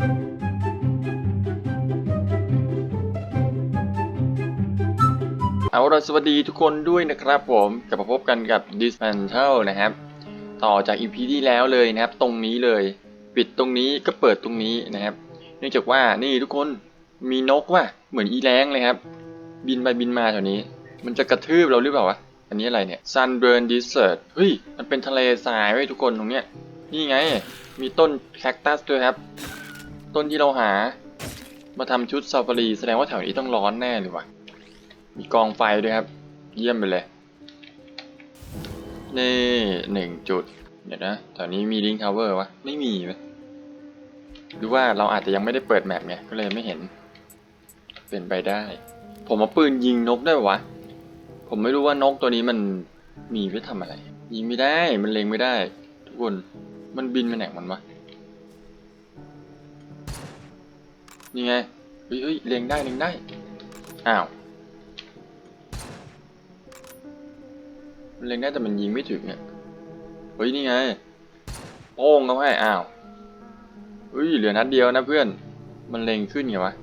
เอาละสวัสดีทุกคนด้วยนะครับผมกลับมาพบกันกับ Dismantle นะครับ ต่อจาก EP ที่แล้วเลยนะครับ ตรงนี้เลย ปิดตรงนี้ก็เปิดตรงนี้นะครับ เนื่องจากว่านี่ทุกคนมีนกว่ะเหมือนอีแรงเลยครับ บินไปบินมาแถวนี้ มันจะกระทืบเราหรือเปล่าวะอันนี้อะไรเนี่ย Sunburn Desert เฮ้ย มันเป็นทะเลทรายไว้ยทุกคนตรงเนี้ยนี่ไง มีต้นแคคตัสด้วยครับ ต้นที่เราหา มาทำชุดซาฟารีแสดงว่าแถวนี้ต้องร้อนแน่เลยว่ะมีกองไฟด้วยครับ เยี่ยมไปเลย นี่หนึ่งจุด เดี๋ยวนะแถวนี้มีลิงทาวเวอร์วะ ไม่มีไหมหรือว่าเราอาจจะยังไม่ได้เปิดแมปไงก็เลยไม่เห็น เป็นไปได้ ผมเอาปืนยิงนกได้ปะวะ ผมไม่รู้ว่านกตัวนี้มันมีไว้ทำอะไร ยิงไม่ได้มันเล็งไม่ได้ ทุกคนมันบินมาไหนมันวะ นี่ไงเฮ้ยเฮ้ยเล็งได้เล็งได้ อ้าวมันเล็งได้แต่มันยิงไม่ถึงเนี่ยเฮ้ยนี่ไงโป้งเขาให้ อ้าวเฮ้ยเหลือนัดเดียวนะเพื่อน มันเล็งขึ้นไงวะ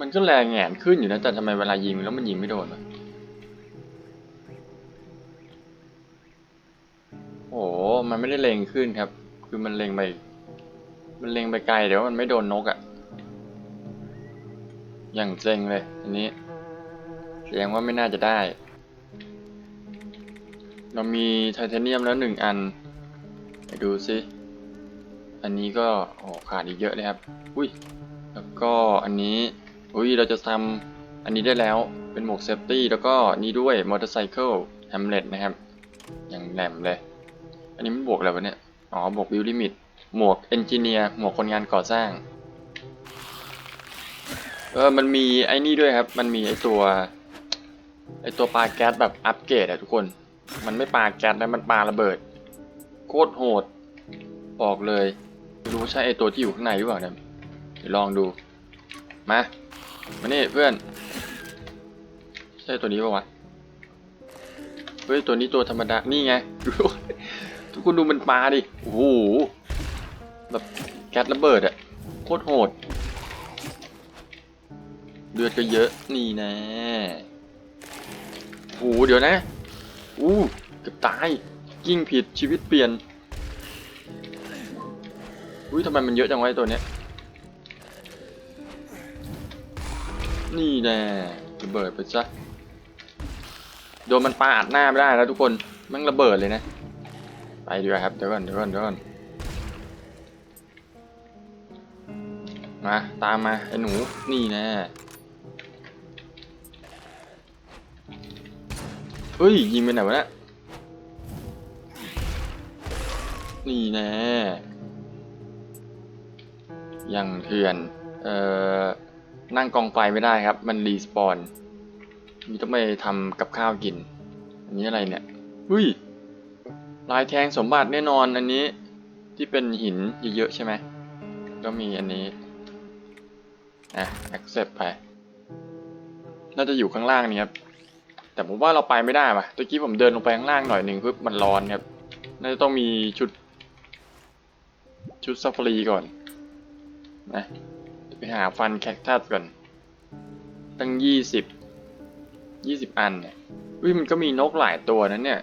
มันก็แรงแหงนขึ้นอยู่นะแต่ทำไมเวลายิงแล้วมันยิงไม่โดนวะโอ้โหมันไม่ได้เล็งขึ้นครับ คือมันเล็งไป มันเล็งไปไกลเดี๋ยวมันไม่โดนนกอะ่ะ อย่างเซ็งเลย อันนี้แสดงว่าไม่น่าจะได้ เรามีไทเทเนียมแล้วหนึ่งอัน ไปดูซิ อันนี้ก็โอ้ขาดอีกเยอะเลยครับ อุ้ย แล้วก็อันนี้ อุ้ย เราจะทำอันนี้ได้แล้ว เป็นหมวกเซฟตี้ แล้วก็นี่ด้วยมอเตอร์ไซค์แฮมเล็ตนะครับ อย่างแหลมเลย อันนี้มันบวกอะไรวะเนี่ย อ๋อ บวกวิวลิมิต หมวกเอนจิเนียร์หมวกคนงานก่อสร้างเออมันมีไอ้นี่ด้วยครับ มันมีไอ้ตัวไอ้ตัวปลาแก๊สแบบอัปเกรดอะทุกคน มันไม่ปลาแก๊สนะมันปลาระเบิด โคตรโหดบอกเลยรู้ใช่ไอ้ตัวที่อยู่ข้างในหรือเปล่าเนี่ยเดี๋ยวลองดูมามานี่เพื่อน ใช่ตัวนี้ป่าวะเฮ้ยตัวนี้ตัวธรรมดานี่ไง ทุกคนดูมันปลาดิโอ้โห แบบแก๊สระเบิดอะโคตรโหด เลือดก็เยอะนี่แน่โอ้โหเดี๋ยวนะ อู้เกือบตาย กิ้งผิดชีวิตเปลี่ยน อุ้ยทำไมมันเยอะจังวะไอ้ตัวเนี้ย นี่แน่ระเบิดไปซะ โดนมันปาดหน้าไม่ได้แล้วทุกคน มันระเบิดเลยนะ ไปดีกว่าครับ เดี๋ยวก่อน เดี๋ยวก่อน เดี๋ยวก่อน มา ตามมาไอ้หนูนี่แน่เฮ้ย ยิงไปไหนวะเนี่ยนี่แน่ยังเถื่อน เอ่อ นั่งกองไฟไม่ได้ครับ มันรีสปอนมีต้องไปทำกับข้าวกิน อันนี้อะไรเนี่ยเฮ้ย ลายแทงสมบัติแน่นอนอันนี้ที่เป็นหินเยอะๆใช่ไหม ก็มีอันนี้ อะ accept ไป น่าจะอยู่ข้างล่างนี่ครับ แต่ผมว่าเราไปไม่ได้ป่ะตะกี้ผมเดินลงไปข้างล่างหน่อยหนึ่งปุ๊บมันร้อนครับ น่าจะต้องมีชุด ชุดซาฟารีก่อน นะไปหาฟันแคคตัสก่อน ตั้งยี่สิบ ยี่สิบอันเนี่ยอุ้ยมันก็มีนกหลายตัวนั้นเนี่ย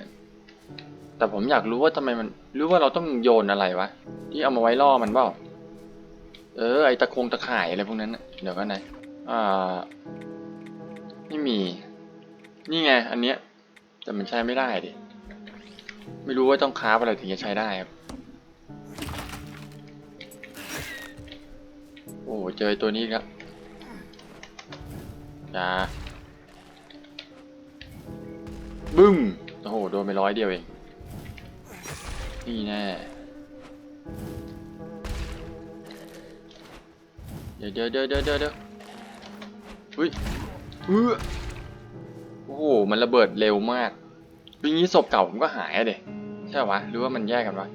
แต่ผมอยากรู้ว่าทำไมมัน หรือว่าเราต้องโยนอะไรวะ ที่เอามาไว้ล่อมันเปล่า เออไอตะคงตะข่ายอะไรพวกนั้นเดี๋ยวกันนะอ่าไม่มี นี่ไง อันเนี้ย แต่มันใช้ไม่ได้ดิ ไม่รู้ว่าต้องคราอะไรถึงจะใช้ได้ครับ โอ้เจอตัวนี้ครับจ้าบึ้ม โอ้โห โดนไปร้อยเดียวเอง นี่แน่ เดี๋ยวเดี๋ยวเดี๋ยวเดี๋ยวเดี๋ยวอุ้ยเออโอ้โหมันระเบิดเร็วมากอย่างนี้ศพเก่าผมก็หายอะเด็ใช่ปะวะหรือว่ามันแยกกันวะ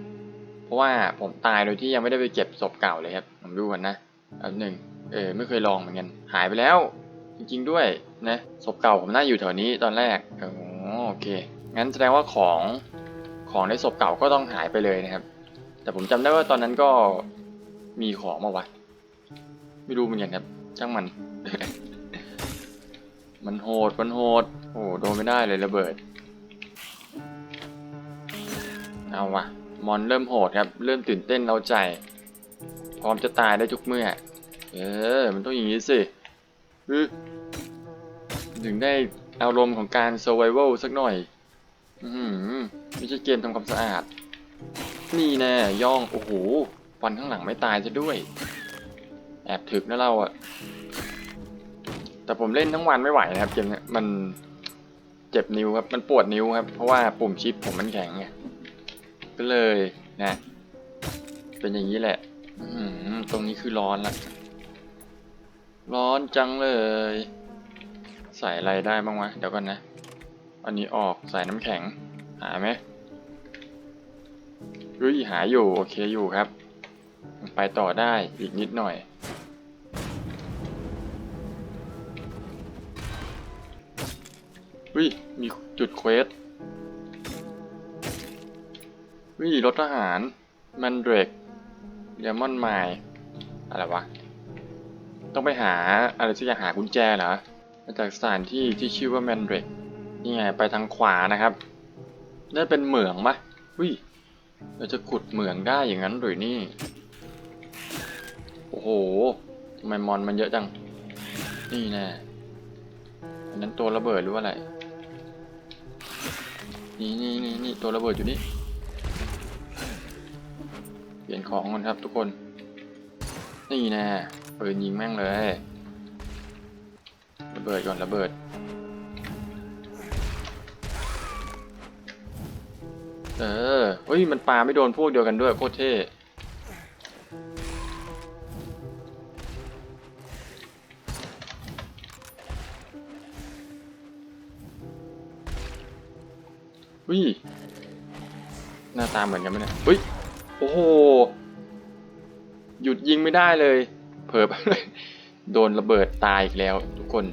เพราะว่าผมตายโดยที่ยังไม่ได้ไปเก็บศพเก่าเลยครับผมดูกันนะอันหนึ่งเออไม่เคยลองเหมือนกันหายไปแล้ว จริง ๆด้วยนะศพเก่าผมน่าอยู่แถวนี้ตอนแรกอ๋อโอเคงั้นแสดงว่าของของในศพเก่าก็ต้องหายไปเลยนะครับ แต่ผมจำได้ว่าตอนนั้นก็มีของมาวะ ไม่รู้เหมือนกันครับช่างมัน มันโหดมันโหดโอ้โดนไม่ได้เลยระเบิด เอาวะมอนเริ่มโหดครับ เริ่มตื่นเต้นเราใจ พร้อมจะตายได้ทุกเมื่อ เออ มันต้องอย่างนี้สิถึงได้อารมณ์ของการ survival สักหน่อย อือหือไม่ใช่เกมทำความสะอาด นี่แน่ย่อง โอ้โหฟันข้างหลังไม่ตายซะด้วย อบถึกนะเราอะแต่ผมเล่นทั้งวันไม่ไหวนะครับเกมนี้มันเจ็บนิ้วครับ มันปวดนิ้วครับ เพราะว่าปุ่มชิปผมมันแข็งไงก็เลยนะ เป็นอย่างนี้แหละตรงนี้คือร้อนละร้อนจังเลย ใส่อะไรได้บ้างวะ เดี๋ยวก่อนนะ อันนี้ออกใส่น้ำแข็ง หาไหมเฮ้ยหาอยู่ โอเคอยู่ครับ ไปต่อได้อีกนิดหน่อย เฮ้ยมีจุดเควสเฮ้ยรถทหารแมนเดรกเดมอนไมล์อะไรวะ ต้องไปหาอะไรสักอย่างหากุญแจเหรอ มาจากสถานที่ที่ชื่อว่าแมนเดรกนี่ไงไปทางขวานะครับนั่นเป็นเหมืองปะอุ้ยเราจะขุดเหมืองได้อย่างนั้นหรือนี่ โอ้โหทำไมมอนมันเยอะจัง นี่แน่อันนั้นตัวระเบิดหรือว่าอะไร นี่นี่นี่นี่ตัวระเบิดอยู่นี่ เปลี่ยนของกันครับทุกคน นี่แน่ปืนยิงแม่งเลย ระเบิดก่อนระเบิด เออ เฮ้ย มันปาไม่โดนพวกเดียวกันด้วยโคตรเท่ เฮ้ย หน้าตาเหมือนกันไหมเนี่ยเฮ้ย โอ้โห หยุดยิงไม่ได้เลย เผลอไปเลยโดนระเบิดตายอีกแล้ว ทุกคน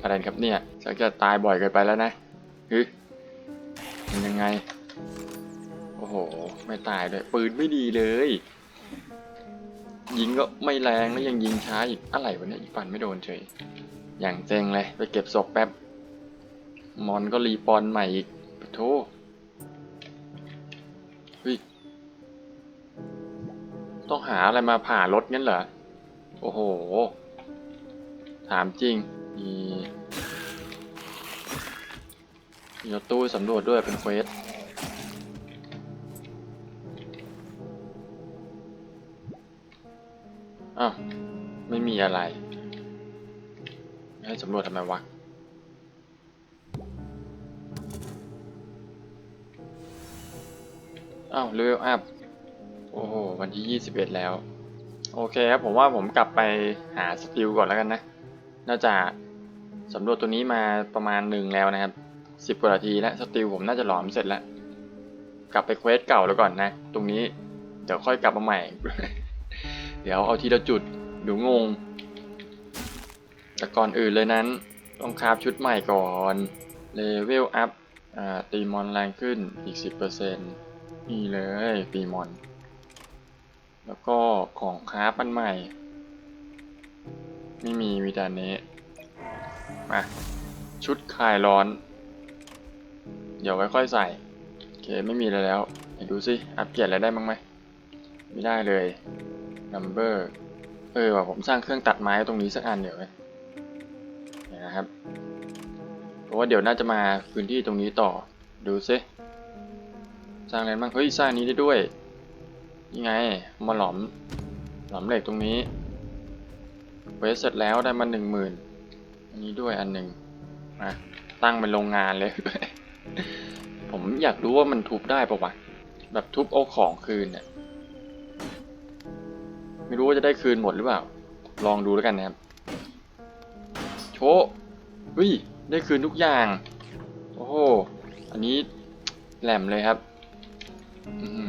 อะไรครับเนี่ยชักจะตายบ่อยเกินไปแล้วนะเฮ้ยมันยังไง โอ้โห ไม่ตายด้วยปืนไม่ดีเลย ยิงก็ไม่แรงแล้วยังยิงช้าอีกอะไรวะเนี่ยอีกฟันไม่โดนเฉย อย่างเซ็งเลยไปเก็บศพแป๊บมอนก็รีปอนใหม่อีกปะโทเต้องหาอะไรมาผ่ารถงั้นเหรอ โอ้โห ถามจริง มีมีรถตู้สำรวจด้วยเป็นเควสอ้าว ไม่มีอะไร ให้สำรวจทำไมวะอ้าวเลเวลอัพ โอ้โห วันที่ 21 แล้ว โอเคครับ ผมว่าผมกลับไปหาสติลก่อนแล้วกันนะ น่าจะสำรวจตัวนี้มาประมาณหนึ่งแล้วนะครับสิบกว่านาทีแล้วสติลผมน่าจะหลอมเสร็จแล้ว กลับไปเควสเก่าแล้วก่อนนะ ตรงนี้เดี๋ยวค่อยกลับมาใหม่ เดี๋ยวเอาทีละจุดเดี๋ยวงง แต่ก่อนอื่นเลยนั้น ต้องคราฟชุดใหม่ก่อนเลเวลอัพอ่าตีมอนแรงขึ้นอีก 10%นี่เลยตีมอน แล้วก็ของคราฟมันใหม่ ไม่มีมีแต่อันนี้ มา ชุดคลายร้อน เดี๋ยวไว้ค่อยใส่ โอเค ไม่มีอะไรแล้วไหนดูสิ อัปเกรดอะไรได้บ้างไหม ไม่ได้เลย number เออว่าผมสร้างเครื่องตัดไม้ตรงนี้สักอันเดี๋ยวไหมเนี่ยนะครับเพราะว่าเดี๋ยวน่าจะมาพื้นที่ตรงนี้ต่อ ดูซิสร้างอะไรบ้าง เฮ้ย สร้างนี้ได้ด้วย นี่ไง มาหลอม หลอมเหล็กตรงนี้เวสเสร็จแล้วได้มาหนึ่งหมื่นอันนี้ด้วยอันหนึ่งมาตั้งเป็นโรงงานเลย ผมอยากรู้ว่ามันทุบได้ปะวะ แบบทุบเอาของคืนเนี่ย ไม่รู้ว่าจะได้คืนหมดหรือเปล่า ลองดูแล้วกันนะครับ โชว์เฮ้ยได้คืนทุกอย่าง โอ้โห อันนี้แหลมเลยครับ อื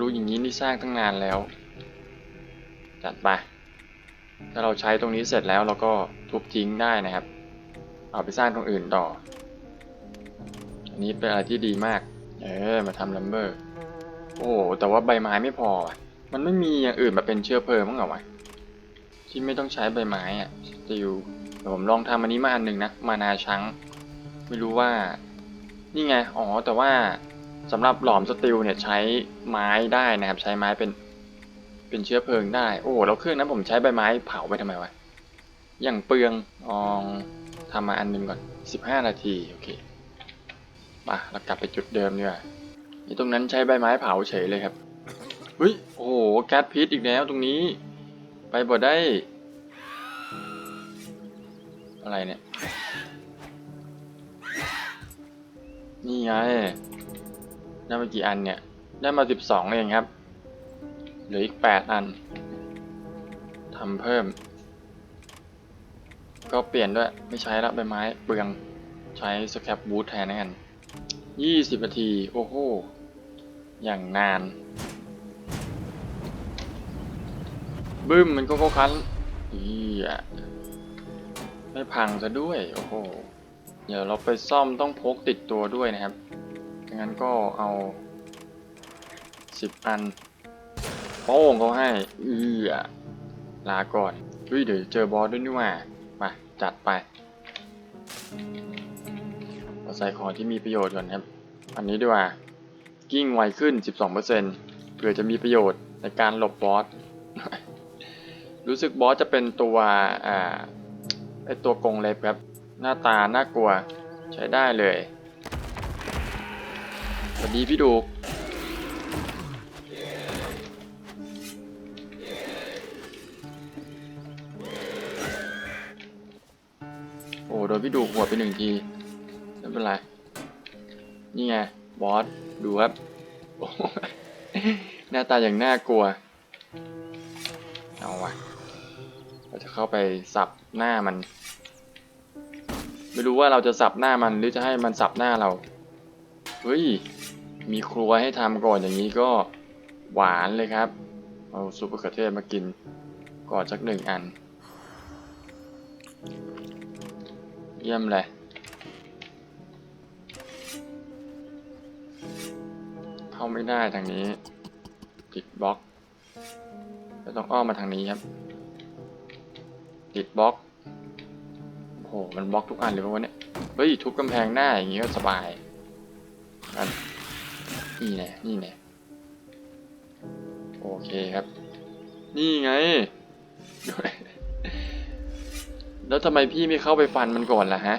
รู้อย่างนี้นี่สร้างตั้งนานแล้ว จัดไป ถ้าเราใช้ตรงนี้เสร็จแล้วเราก็ทุบทิ้งได้นะครับ เอาไปสร้างตรงอื่นต่อ อันนี้เป็นอะไรที่ดีมาก เออ มาทำลัมเบอร์ โอ้แต่ว่าใบไม้ไม่พอ มันไม่มีอย่างอื่นมาเป็นเชื้อเพลิงมั้งเหรอวะ ที่ไม่ต้องใช้ใบไม้อะสติลเดี๋ยวผมลองทำอันนี้มาอันหนึ่งนะ มานาช้างไม่รู้ว่า นี่ไง อ๋อ แต่ว่า สำหรับหลอมสติลเนี่ยใช้ไม้ได้นะครับ ใช้ไม้เป็นเป็นเชื้อเพลิงได้ โอ้แล้วเครื่องนั้นผมใช้ใบไม้เผาไปทำไมวะอย่างเปลืองลองทำมาอันหนึงก่อน 15 นาทีโอเคมาเรากลับไปจุดเดิมดีกว่านี่ตรงนั้นใช้ใบไม้เผาเฉยเลยครับเฮ้ยโอ้โหแก๊สพิษอีกแล้วตรงนี้ ไปบ่ได้ อะไรเนี่ย นี่ไง ได้มากี่อันเนี่ย ได้มาสิบสองเองครับ เหลืออีกแปดอันทำเพิ่ม ก็เปลี่ยนด้วย ไม่ใช้ละใบไม้เปลือง ใช้สแครปบูทแทนนะกันยี่สิบนาที โอ้โห อย่างนาน บึ้ม มันก็ก็คันอีอะไม่พังซะด้วย โอ้โห เดี๋ยวเราไปซ่อมต้องพกติดตัวด้วยนะครับ งั้นก็เอาสิบอันโป้งเขาให้เอือลาก่อนเฮ้ยเดี๋ยวเจอบอสด้วยนี่ว่ามาจัดไปเราใส่ของที่มีประโยชน์ก่อนครับ อันนี้ดีกว่า กิ้งไวขึ้น 12%เผื่อจะมีประโยชน์ในการหลบบอส รู้สึกบอสจะเป็นตัวอ่าไอตัวกงเล็บครับ หน้าตาน่ากลัวใช้ได้เลย สวัสดีพี่ดูโอ้โดนพี่ดูหัวไปหนึ่งทีไม่เป็นไร นี่ไง บอส ดูครับ หน้าตาอย่างน่ากลัว เอาวะเราจะเข้าไปสับหน้ามัน ไม่รู้ว่าเราจะสับหน้ามันหรือจะให้มันสับหน้าเรา เฮ้ย มีครัวให้ทำก่อนอย่างนี้ก็หวานเลยครับ เอาซุปมะเขือเทศมากินก่อนสักหนึ่งอัน เยี่ยมเลยเข้าไม่ได้ทางนี้ติดบล็อกจะต้องอ้อมมาทางนี้ครับ ติดบล็อกโอ้โหมันบล็อกทุกอันเลยวะเนี่ยเฮ้ยทุบกำแพงหน้าอย่างงี้ก็สบายกัน นี่แน่นี่แน่โอเคครับ นี่ไง แล้วทำไมพี่ไม่เข้าไปฟันมันก่อนล่ะฮะ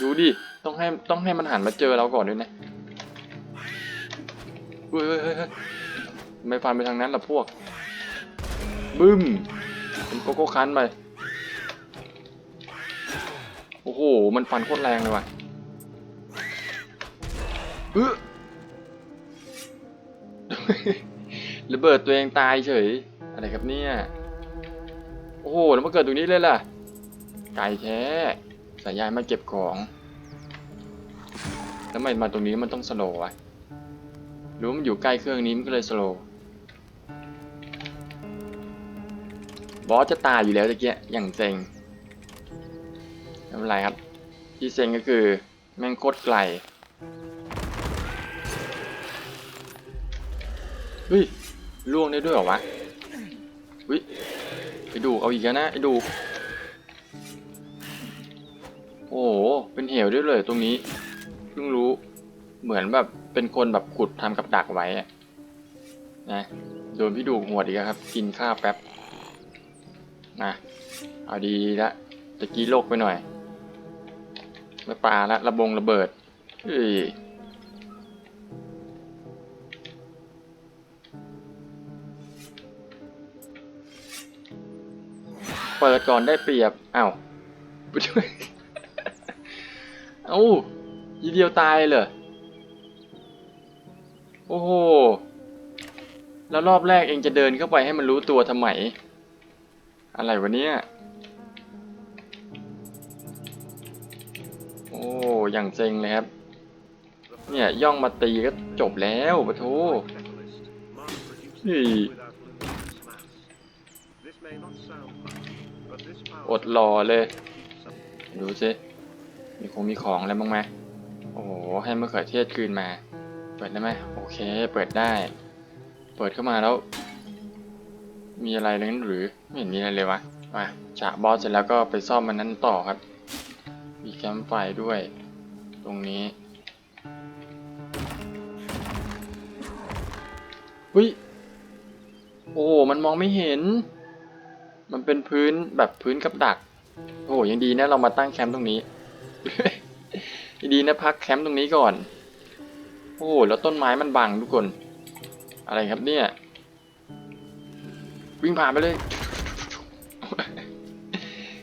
ดูดิ ต้องให้ต้องให้มันหันมาเจอเราก่อนด้วยนะเฮ้ยเฮ้ยเฮ้ยเฮ้ยทำไม่ฟันไปทางนั้นล่ะพวก บึ้มเป็นโกโก้คันไป โอ้โห มันฟันโคตรแรงเลยว่ะเออ ระเบิดตัวเองตายเฉย อะไรครับเนี่ย โอ้โห แล้วมาเกิดตรงนี้เลยล่ะ ไก่แท้ สายยายมาเก็บของ แล้วทำไมมาตรงนี้มันต้องสโลว์วะรือว่ามันอยู่ใกล้เครื่องนี้มันก็เลยสโลว์บอสจะตายอยู่แล้วตะเกียอย่างเซ็งไม่เป็นไรครับ ที่เซ็งก็คือแม่งโคตรไกล เฮ้ยล่วงได้ด้วยเหรอวะเฮ้ยไอ้ดูเอาอีกแล้วนะไอ้ดู โอ้โห เป็นเหวด้วยเลยตรงนี้ เพิ่งรู้ เหมือนแบบเป็นคนแบบขุดทำกับดักไว้อะนะ โดนพี่ดูหัวดอีกครับ กินข้าวแป๊บนะเอาดีละตะกี้โลกไปหน่อยไม่ปลาละระบงระเบิดเฮ้ย เปิดก่อนได้เปรียบอ้าวไปช่วยเอ้าทีเดียวตายเลยโอ้โห แล้วรอบแรกเองจะเดินเข้าไปให้มันรู้ตัวทำไม อะไรวะเนี่ย โอ้อย่างเซ็งเลยครับ เนี่ยย่องมาตีก็จบแล้วปะทเฮ้ย อดรอเลย ดูสิ มีคงมีของอะไรบ้างไหมโอ้โห ให้มะเขือเทศคืนมา เปิดได้ไหมโอเค เปิดได้ เปิดเข้ามาแล้ว มีอะไรนั้นหรือ ไม่เห็นมีอะไรเลยวะมาฉะบอสเสร็จแล้วก็ไปซ่อมมันนั้นต่อครับ มีแคมป์ไฟด้วย ตรงนี้เฮ้ยโอ้ มันมองไม่เห็น มันเป็นพื้นแบบพื้นกับดัก โอ้ยังดีนะเรามาตั้งแคมป์ตรงนี้ยังดีนะพักแคมป์ตรงนี้ก่อน โอ้แล้วต้นไม้มันบังทุกคน อะไรครับเนี่ย วิ่งผ่านไปเลย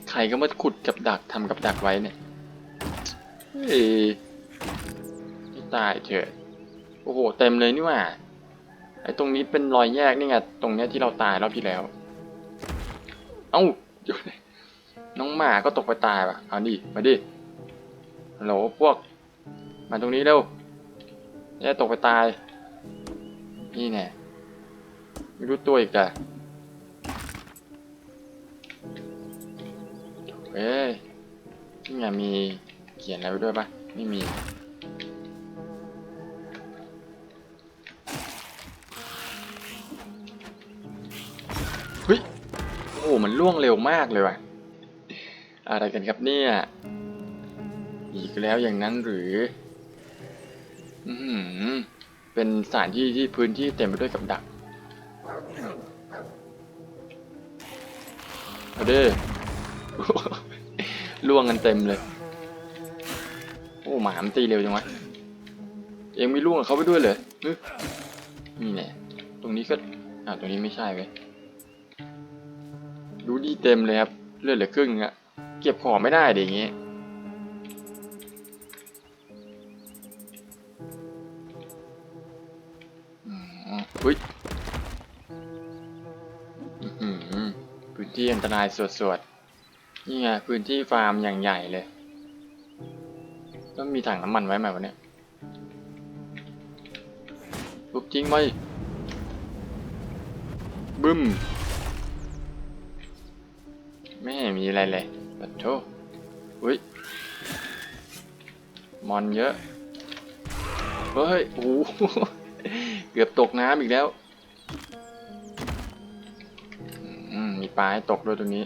ใครก็มาขุดกับดักทำกับดักไว้เนี่ยเฮ้ยตายเถอะโอ้โห เต็มเลยนี่ว่าไอ้ตรงนี้เป็นรอยแยกนี่ไง ตรงเนี้ยที่เราตายรอบที่แล้ว เอ้าน้องหมาก็ตกไปตายว่ะเอาดิมาดิฮัลโหลพวก มาตรงนี้เร็วจะตกไปตาย นี่แน่ไม่รู้ตัวอีกแต่เอ้ยที่ไงมีเขียนอะไรไว้ด้วยปะไม่มี ล่วงเร็วมากเลยว่ะ อะไรกันครับเนี่ย อีกแล้วอย่างนั้นหรือ อือหือเป็นสถานที่ที่พื้นที่เต็มไปด้วยกับดักเอาด้อล่วงกันเต็มเลย โอ้หมามตีเร็วจังวะเองไม่ล่วงกับเขาไปด้วยเลยเฮ้ยนี่แน่ตรงนี้ก็อ่าตรงนี้ไม่ใช่เว้ย ดูดีเต็มเลยครับ เลือดเหลือครึ่งอะเก็บของไม่ได้เดี๋ยวอย่างงี้อืมอุ้ยพื้นที่อันตรายสวดๆ นี่ไงพื้นที่ฟาร์มอย่างใหญ่เลยต้องมีถังน้ำมันไว้ไหมวะเนี่ยปุ๊บทิ้งไหมบึ้ม เห็นมีอะไรเลยปัดโทอุ้ย มอนเยอะ เฮ้ย โอ้โหเกือบตกน้ำอีกแล้ว มีปลาให้ตกด้วยตรงนี้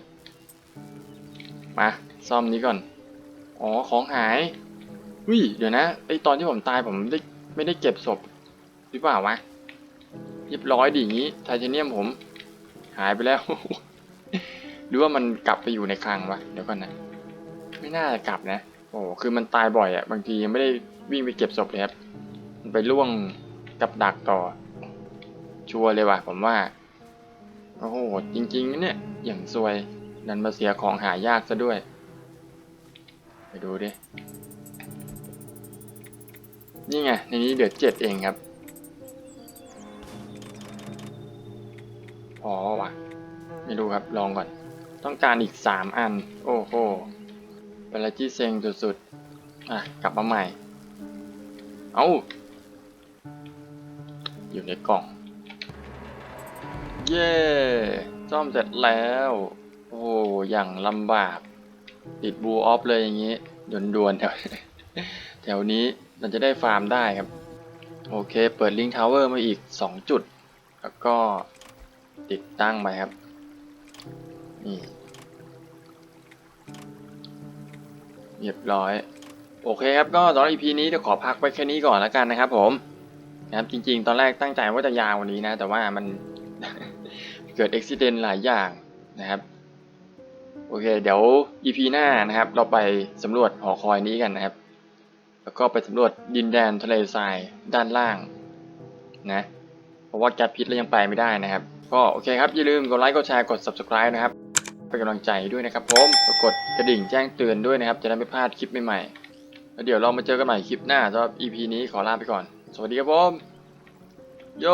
มาซ่อมนี้ก่อน อ๋อ ของหายอุ้ยเดี๋ยวนะ ไอตอนที่ผมตายผมไม่ได้ไม่ได้เก็บศพหรือเปล่าวะเรียบร้อยดีอย่างนี้ไทเทเนียมผม หายไปแล้ว หรือว่ามันกลับไปอยู่ในคลังวะเดี๋ยวก่อนนะ ไม่น่าจะกลับนะ โอ้คือมันตายบ่อยอะ่ะ บางทียังไม่ได้วิ่งไปเก็บศพเลยครับ มันไปล่วงกับดักต่อ ชัวร์เลยว่ะผมว่า โอ้โห จริงๆเนี่ย อย่างซวยดันมาเสียของหายากซะด้วย ไปดูดิ นี่ไง ในนี้เหลือเจ็ดเองครับพอวะไม่รู้ครับ ลองก่อน ต้องการอีกสามอัน โอ้โหเป็นอะไรที่เซ็งสุดๆ อะ กลับมาใหม่ เอาอยู่ในกล่อง เย้ซ่อมเสร็จแล้ว โอ้อย่างลำบาก ติดบูออฟเลยอย่างนี้ด่วนๆแถวแถวนี้เราจะได้ฟาร์มได้ครับ โอเค เปิดลิงทาวเวอร์มาอีก 2 จุด แล้วก็ติดตั้งไปครับ นี่เรียบร้อย โอเคครับก็สำหรับ EP นี้จะขอพักไว้แค่นี้ก่อนแล้วกันนะครับ ผมนะครับจริง ๆ ตอนแรกตั้งใจว่าจะยาววันนี้นะ แต่ว่ามันเกิดอุบิเหตุหลายอย่างนะครับ โอเค เดี๋ยว EP หน้านะครับ เราไปสำรวจหอคอยนี้กันนะครับ แล้วก็ไปสำรวจดินแดนทะเลทรายด้านล่างนะเพราะว่าแก๊สพิษเรายังไปไม่ได้นะครับ ก็โอเคครับอย่าลืมกดไลค์กดแชร์กด subscribe นะครับ เป็นกำลังใจด้วยนะครับผมกดกระดิ่งแจ้งเตือนด้วยนะครับ จะได้ไม่พลาดคลิปใหม่ๆแล้วเดี๋ยวเรามาเจอกันใหม่คลิปหน้าสำหรับ EP นี้ขอลาไปก่อน สวัสดีครับผมโย